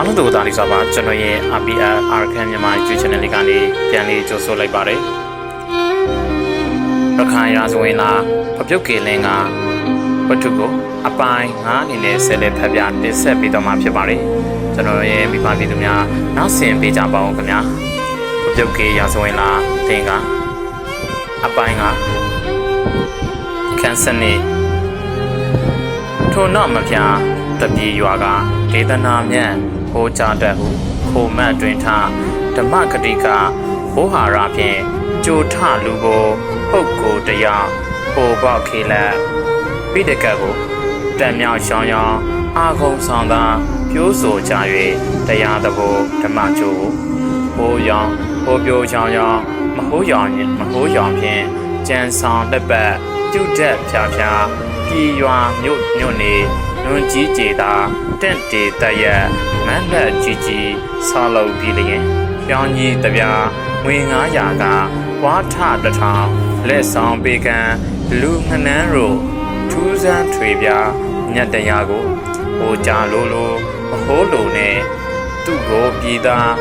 အားလုံးတို့သားလေးစွာပါကျွန်တော်ရဲ့ RPR Arkan မြန်မာ YouTube channel လေးကနေပြန်လေးကြိုဆိုလိုက်ပါတယ်ရခိုင်ရာဇဝင်လာဖပြုတ်ကေလင်းကဝတ္ထုကိုအပိုင်း9အနေနဲ့ဆက်လက်ဖတ်ပြတင်ဆက်ပေးတော့မှာဖြစ်ပါတယ်ကျွန်တော်ရဲ့မိဘပြည်သူများနောက်ဆင်ပေးကြပါဦးခင်ဗျာဖပြုတ်ကေရာဇဝင်လာသင်ကအပိုင်းကခန်းစနစ်ထို့နောက်မပြတပြေရွာကဒေသနာမြတ် ဟိုးကြတတ်ဟုခိုမတ်တွင်ထဓမ္မကတိကဘိုးဟာရဖြင့်ကြိုထလူကိုပုတ်ကိုတရားပိုပေါက်ခေလက်ပိတကတ်ကိုတံမြောက်ရှောင်းရောင်းအာခုံဆောင်သာပြိုးဆိုကြ၍တရားသဘောဓမ္မကျိုးဟိုးရောင်ဟိုးပြိုးချောင်းရောင်မဟိုးရောင်မဟိုးရောင်ဖြင့်ကြံဆောင်လက်ပတ်ကျုတက်ဖြာဖြာပြည်ရွာမြို့မြို့နေနွန်ကြီးကြေသာ တင့်တေတရက်မန်းလက်ကြီးကြီးဆောက်လုပ်ပြီးလျင်ပြောင်းကြီးတပြားငွေ900ကဝါထတစ်ထောင်လက်ဆောင်ပေးကံလူငနန်းရိုထူးဆန်းထွေပြားညက်တရားကိုဟိုကြလိုလိုမဟိုးလိုနဲ့သူ့ကိုပြည်သား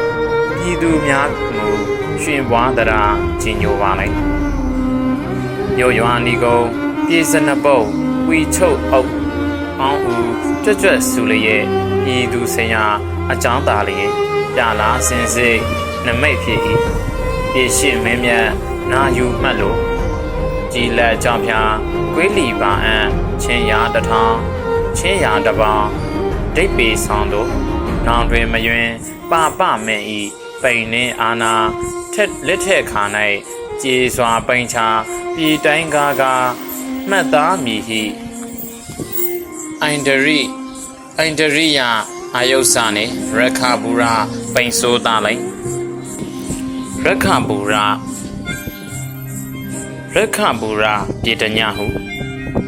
ပြည်သူများမူရှင်ပွားတရာကြီးညိုပါလိုက်မြို့ရွာနီကုံပြည်စနပုတ်ဝီချုပ်အုပ် အောင်ဦးကြွကြွဆူလျက်ပြည်သူစင်ရအကြောင်းသားလျက်ပြလာစင်စိတ်နမိတ်ဖြစ်၏ပြည့်ရှိမင်းမြတ်နာယူမှတ်လို့ကြည်လက်ကြောင့်ဖြာကွေးလီပါအံချင်းရာတထောင်ချင်းရာတပေါင်းဒိတ်ပေဆောင်တို့နောင်တွင်မယွင်ပပမင်ဤပိန်နှင်းအာနာထက်လက်ထက်ခါ၌ကြေစွာပိန်ချပြည်တိုင်းကားကားမှတ်သားမည်ဟိ အိုင်ဒရီအိုင်ဒရီယာအာယုဆာနေရခဘူရာပိန်ဆိုးသားလိုက်ရခဘူရာရခဘူရာပြည်တညဟု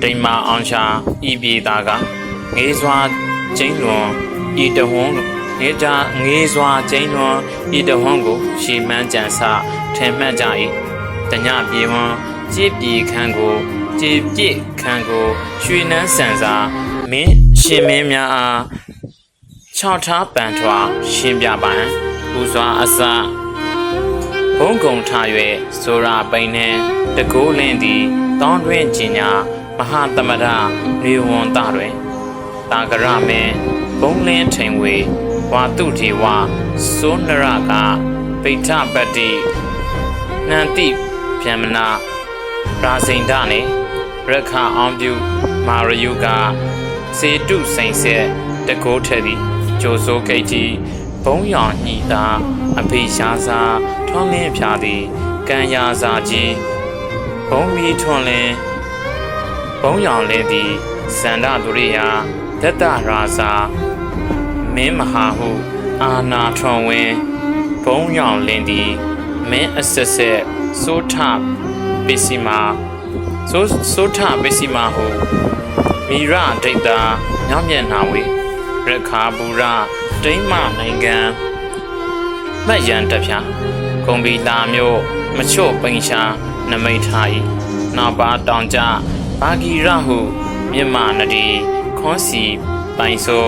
ဒိမ္မာအောင်ချာဤပြည်သားကငေးစွာကျင်းလွန်ဤတဝန်းငေးကြငေးစွာကျင်းလွန်ဤတဝန်းကိုရှီမှန်းကြံစထင်မှတ်ကြ၏တညပြေဝန်းကြည်ပြေခန်းကိုကြည်ပြည့်ခန်းကိုရွှေနှန်းဆန်စာ မင်းရှင်မင်းများအားခြောက်ထားပန်ထွာရှင်းပြပန်ပူစွာအစဘုံကုံထား၍ဆိုရာပိန်နှင့်တကိုးလင်းသည်တောင်းတွင်ကျင်ညာမဟာသမဒနေဝန္တတွင်တာကရမင်းဘုံလင်းထိန်ဝေဝါတုထေဝစိုးနရကဗိထပတ္တိနန္တိဗျမနာရာဇိန်ဒနှင့်ရခအောင်ပြုမာရယုက စေတုစိန်ဆက်တကိုးထက်သည်ကြိုစိုးဂိတ်ကြီးဘုံရောင်ညှိသာအဖေရှားစာထွန်းလင်းဖြာသည်ကံရာစာကြီးဘုံမီထွန်းလင်းဘုံရောင်လင်းသည်ဇန္ဒဒုရိယာဒတ္တရာစာမင်းမဟာဟုအာနာထွန်ဝင်ဘုံရောင်လင်းသည်မင်းအဆက်ဆက်စိုးထပစ္စည်းမာစိုးစိုးထပစ္စည်းမာဟု မိရဒိတ်တာညောင်မျက်နှာဝေရခာဘူရဒိမ့်မနိုင်ငံမှတ်ရန်တဖြာဂုံဘီလာမျိုးမချော့ပိန်ရှာနမိတ်ထား၏နောက်ပါတောင်ကြဘာဂီရဟုမြမနဒီခွန်စီပိုင်ဆို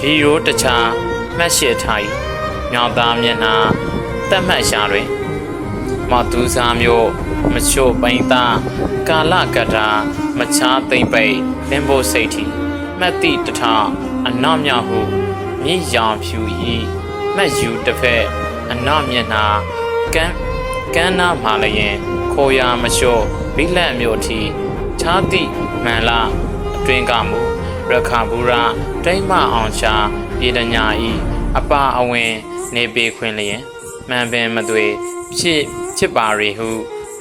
ရီရိုတခြားမှတ်ရှိထား၏မြောက်သားမျက်နှာတက်မှတ်ရှာတွင်မတူစာမျိုးမချို့ပိန်သားကာလကထာ မချားသိမ့်ပိတ်လင်းဖို့စိတ်ထီမှတ်တိတထအနောက်မြောက်ဟုမြည်ရောင်ဖြူဤမှတ်ယူတစ်ဖက်အနောက်မျက်နှာကန်းကန်းနာမှလည်းရင်ခိုရာမလျှော့ဘိလက်မျိုးထီခြားတိမန်လာအတွင်းကမူရခဘူရာတိမ့်မအောင်ချာပြေတညာဤအပါအဝင် နေပေခွင်လျင်မှန်ပင်မသွေဖြစ်ဖြစ်ပါရီဟု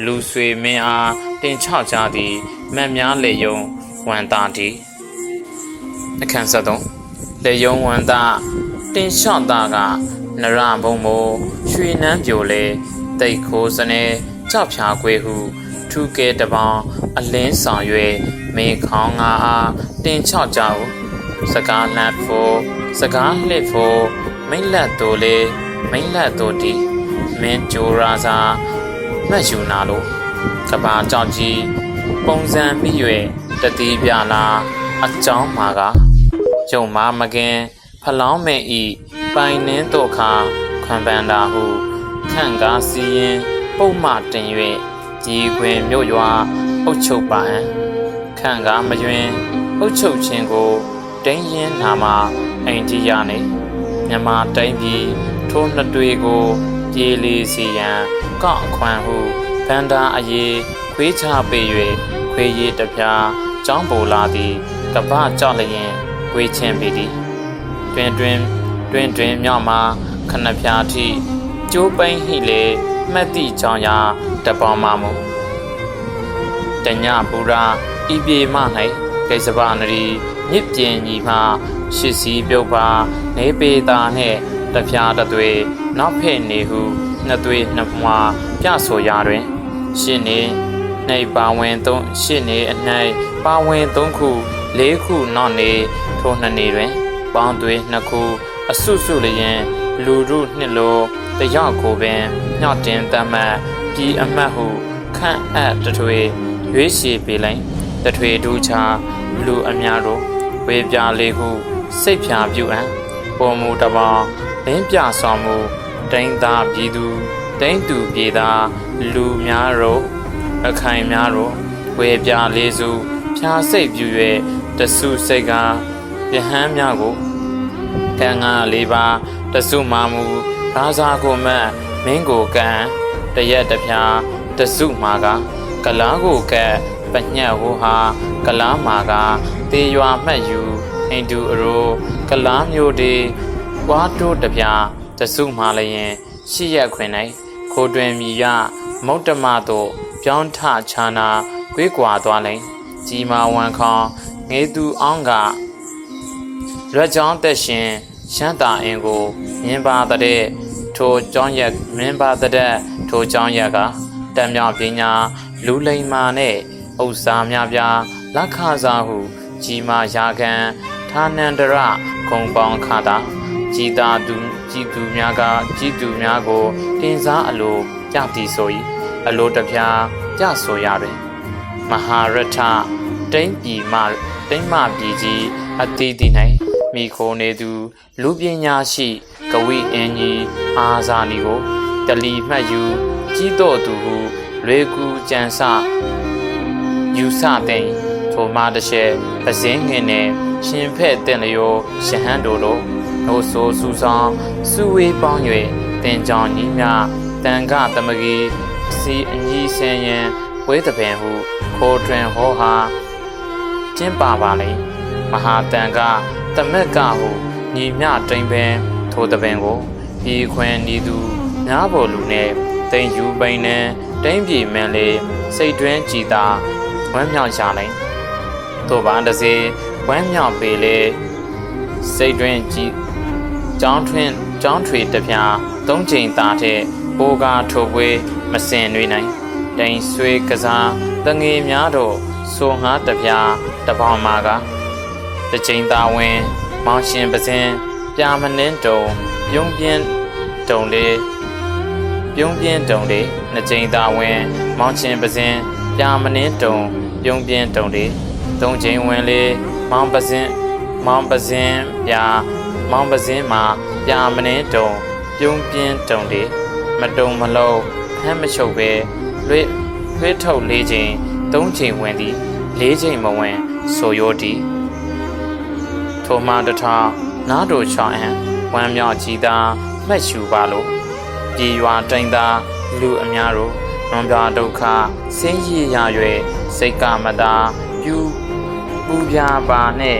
လူဆွေမင်းအားတင်ချကြသည် မတ်များလေယုံဝန်တာတီအခန်းဆက်သုံးလေယုံဝန်တာတင်လျှော့တာကနရဘုံမို့ရွှေနန်းပြိုလေတိတ်ခိုးစနေကြောက်ဖြာခွေဟုထူကဲတပေါင်းအလင်းဆောင်၍မေခေါင်းငါအားတင်ချကြဟုစကားလန့်ဖို့စကားလှစ်ဖို့မိတ်လက်တို့လေမိတ်လက်တို့တီမင်းဂျိုရာစာမှတ်ယူနာလို့ကဘာကြောင့်ကြီး ပုံစံမိ၍တတိပြလာအကြောင်းမှာကယုံမမကင်ဖလောင်းမဲ့ဤပိုင်နှင်းတို့ခါခွန်ပန်တာဟုခန့်ကားစီရင်ပုတ်မှတင်၍ကြီးခွင်မြို့ရွာအုတ်ချုပ်ပါဟံခန့်ကားမယွင်အုတ်ချုပ်ခြင်းကိုတင်းရင်နာမှာအိန္ဒိယနေမြန်မာတိုင်းပြည်ထိုးနှစ်တွေကို ပြေးလီစီရန်ကောက်အခွန်ဟုဗန္တာအရေး ခွေးချပေး၍ခွေးရည်တပြားចောင်းပူလာသည်ကပ္ပကြောက်လျင်ဝေးချင်းပေသည်တွင်တွင်တွင်တွင်မြောက်မှာခဏပြားထိကျိုးပိန်ဟိလေမှတ်သည့်ကြောင့်ရာတပေါင်းမမူတညပူရာဤပြေမ၌ကိစ္စပါနရီမြစ်ပြင်းကြီးမှရှစ်စီပြုတ်ပါနေပေတာနှင့်တပြားတသွေနောက်ဖဲ့နေဟုနှစ်သွေနှစ်မွာပြဆိုရာတွင် ရှင်းနေ နှိပ်ပါဝင်သုံးရှင်းနေအနှိုက်ပါဝင်သုံးခုလေးခုနောက်နေထိုနှစ်နေတွင် ပေါင်းသွေးနှစ်ခုအဆုဆုလျင် လူရုနှစ်လိုတရောက်ကိုပင်ညှော့တင်တမတ်ပြီးအမတ်ဟုခန့်အပ်တထွေရွေးရှည်ပေလိုက်တထွေဒူးချလူအများတို့ဝေပြလေးခုစိတ်ဖြာပြုအံပေါ်မူတပောင်လင်းပြဆောင်မှုတိန်သာပြည်သူတိန်သူပြည်သားလူများတို့ အခိုင်များတို့ဝေပြလေးစုဖြာစိတ်ပြု၍တဆုစိတ်ကယဟန်များကိုကံငါလေးပါတဆုမာမူရာဇာကိုမတ်မင်းကိုကံတရက်တပြားတဆုမာကကလားကိုကဲပညတ်ဟိုဟာကလားမာကတေရွာမှတ်ယူဟိန္ဒူအရိုကလားမျိုးဒီဝါတိုးတပြားတဆုမာလျင်ရှိရက်ခွင်၌ခိုတွင်မြည်ရမုတ်တမတို့ ပြောင်းထချာနာကွေးကွာသွားလိမ့်ကြီးမာဝန်ခေါင်ငေသူအောင်ကရွက်ကြောင်းသက်ရှင်ရှမ်းတာအင်ကိုမြင်ပါတဲ့ထိုကြောင်းရက်မြင်ပါတဲ့ထိုကြောင်းရက်ကတံမြောင်ပညာလူလိမ္မာနဲ့ဥစ္စာများပြားလက်ခစားဟုကြီးမာရာခံဌာနန္တရဂုံပေါင်းခတာကြီးသာသူကြီးသူများကကြီးသူများကိုတင်စားအလိုကြသည်ဆို၏ အလိုတပြားကြဆိုရတွင်မဟာရထတိမ့်ပြည်မှတိမ့်မပြည်ကြီးအတိတိ၌မိခိုနေသူ လူပညာရှိကဝိအင်းကြီးအာဇာနီကိုတလီမှတ်ယူကြီးတော်သူဟုလွေကူကြံစယူဆတဲ့ထိုမှတစ်ချက်ပစင်းငင်နဲ့ရှင်ဖက်တင်လျောရှဟန်တို့တို့နှိုးဆိုစူဆောင်စုဝေးပေါင်း၍တင်ကြောင်ကြီးများတန်ခသမဂီ စီအညီဆင်ရင်ဝေးတပင်ဟုခိုးတွင်ဟောဟာကျင်းပါပါလေမဟာတန်ကတမက်ကဟုညီမြတိမ်ပင်ထိုတပင်ကိုဤခွင်ဤသူများပေါ်လူနဲ့တိမ်ယူပိန်နဲ့တိမ်ပြေမန်းလေစိတ်တွင်းကြည်သာဝမ်းမြောက်ရလိုက်တို့ပါတစေဝမ်းမြောက်ပေလေစိတ်တွင်းကြည်ကြောင်းထွင်းကြောင်းထွေတပြားသုံးချိန်သားတဲ့ပိုးကားထိုပွေး မစင်တွေနိုင်တိမ်ဆွေးကစားတငေများတို့ဆိုငါတပြားတပေါင်းမာကတချိန်သာဝင် မောင်ရှင်ပစင်ပြာမနှင်းတုံပြုံးပြင်းတုံလေးပြုံးပြင်းတုံလေးနှစ်ချိန်သာဝင် မောင်ရှင်ပစင်ပြာမနှင်းတုံပြုံးပြင်းတုံလေးသုံးချိန်ဝင်လေးမောင်ပစင်မောင်ပစင်ပြာမောင်ပစင်မှာပြာမနှင်းတုံပြုံးပြင်းတုံလေးမတုံမလုံး ဖမ်းမချုပ်ပဲလွေလွှဲထုတ်၄ချိန်၃ချိန်ဝင်သည်၄ချိန်မဝင်ဆိုရိုသည်ထိုမှတထနားတို့ချောင်းအံဝမ်းမြောက်ကြည်သာမှတ်ရှူပါလို့ပြည်ရွာတိန်သာလူအများတို့နွန်ပြဒုက္ခဆင်းရဲရ၍စိတ်ကမသာပြူပူပြပါနဲ့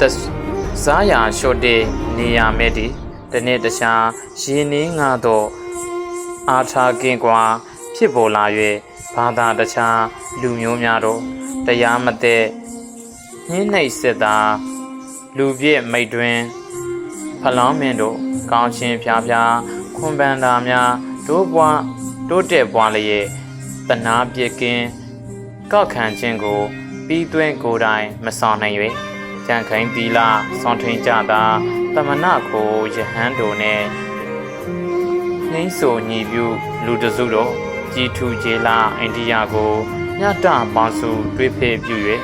တစားရလျှော့တဲ့နေရမဲ့ဒီဒီနေ့တခြားရင်းနှင်းငါတော့ အာထာကင်းကွာဖြစ်ပေါ်လာ၍ဘာသာတခြားလူမျိုးများတို့တရားမသက်ညှင်းနှိပ်စစ်သာလူပြည့်မိတ်တွင်ဖလောင်းမင်းတို့ကောင်းချင်းဖြားဖြားခွန်ပန်တာများတိုးပွားတိုးတက်ပွားလျက်တနာပြက်ကင်းကောက်ခံခြင်းကိုပြီးသွင်းကိုယ်တိုင်မဆောင်နိုင်၍ကြံခိုင်းသီလာဆွန်ထင်းကြတာတမနာကိုယဟန်တို့နဲ့ နှိမ့်ဆိုညီပြုလူတစုတို့ကြီးထူကျေလာအိန္ဒိယကိုညတပေါင်းစုတွေးဖေပြု၍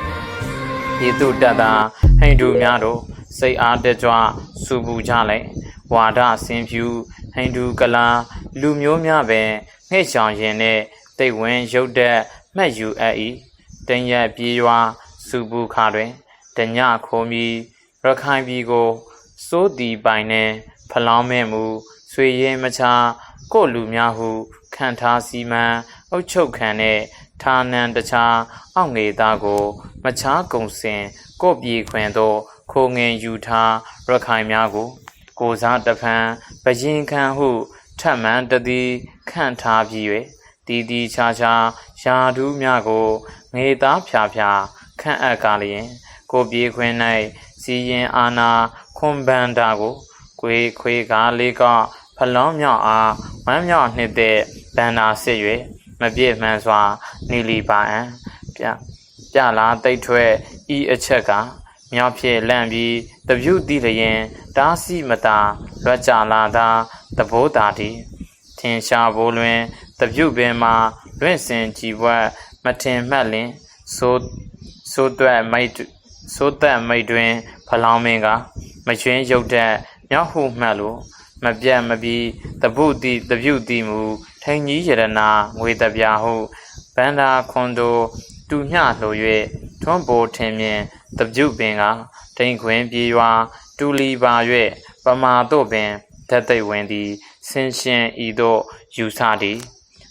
ယေတုတတဟိန္ဒူများတို့စိတ်အားတက်ကြွစူပူကြလဲဝါဒဆင်ဖြူဟိန္ဒူကလာလူမျိုးများပဲငှဲ့ချောင်ရင်နဲ့တိတ်ဝင်ရုတ်တက်မှတ်ယူအပ်၏တန်ရက်ပြေးရွာစူပူခါတွင်တညခိုးမီရခိုင်ပြည်ကိုစိုးတီပိုင်နဲ့ဖလောင်းမဲ့မူ ဆွေရဲမချကို့လူများဟုခံထားစီမံအုတ်ချုပ်ခံတဲ့ဌာနန်တခြားအောက်ငေသားကို မချားကုံစင် ကို့ပြေခွင်သောခိုငင်ယူထားရခိုင်များကို ကိုစားတဖန်ပရင်ခံဟုထပ်မံတသည်ခန့်ထားပြီး၍တီတီချာချာယာဒူးများကိုငေသားဖြာဖြာခန့်အပ်ကားလျင် ကိုပြေခွင်၌စီရင်အာနာခွန်ဘန္တာကိုခွေခွေကားလေးက ဖလောင်းမြောက်အားဝမ်းမြောက်နှစ်တဲ့ဘန္နာစစ်၍မပြည့်မှန်စွာနေလီပါအံပြပြလာတိတ်ထွက်ဤအချက်ကမြောက်ဖြစ်လန့်ပြီးတပြုတ်တိလျင်တားစီမတာလွတ်ကြလာသာတဘိုးတာတီထင်ရှားဘိုးလွင်တပြုတ်ပင်မှာလွင့်စင်ကြည်ဘွက်မထင်မှတ်လင်ဆိုဆိုတွက်မိတ်ဆိုသက်မိတ်တွင် ဖလောင်းမင်းကမချွင်းရုတ်တဲ့မြောက်ဟုမှတ်လို့ မပြတ်မပြီးတပုတ်တိတပြုတ်တိမူထိန်ကြီးရတနာငွေတပြားဟုဗန္ဒာခွန်တို့တူညလှ၍ထွန်းပိုထင်မြင်တပြုတ်ပင်ကတိန်ခွင်ပြေရွာတူလီပါ၍ပမာတို့ပင်ဓာတ်သိပ်ဝင်သည်ဆင်းရှင်ဤသို့ယူဆသည်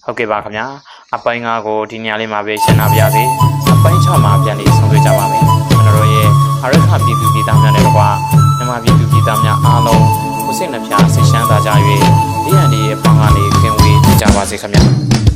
ဟုတ်ကဲ့ပါခင်ဗျာအပိုင်း၅ကိုဒီညလေးမှာပဲရှင်းနာပြရစေအပိုင်း၆မှာပြန်ပြီးဆုံးဖြတ်ကြပါမယ်ကျွန်တော်တို့ရဲ့အရခပြည်သူပြည်သားများနဲ့တကွာမြန်မာပြည်သူပြည်သားများအားလုံးကို စိတ်နှပြစိတ်ချမ်းသာကြ၍ဒီရန်ဒီရဲ့ပေါင်းကနေခင်ဝေးကြပါစေခင်ဗျာ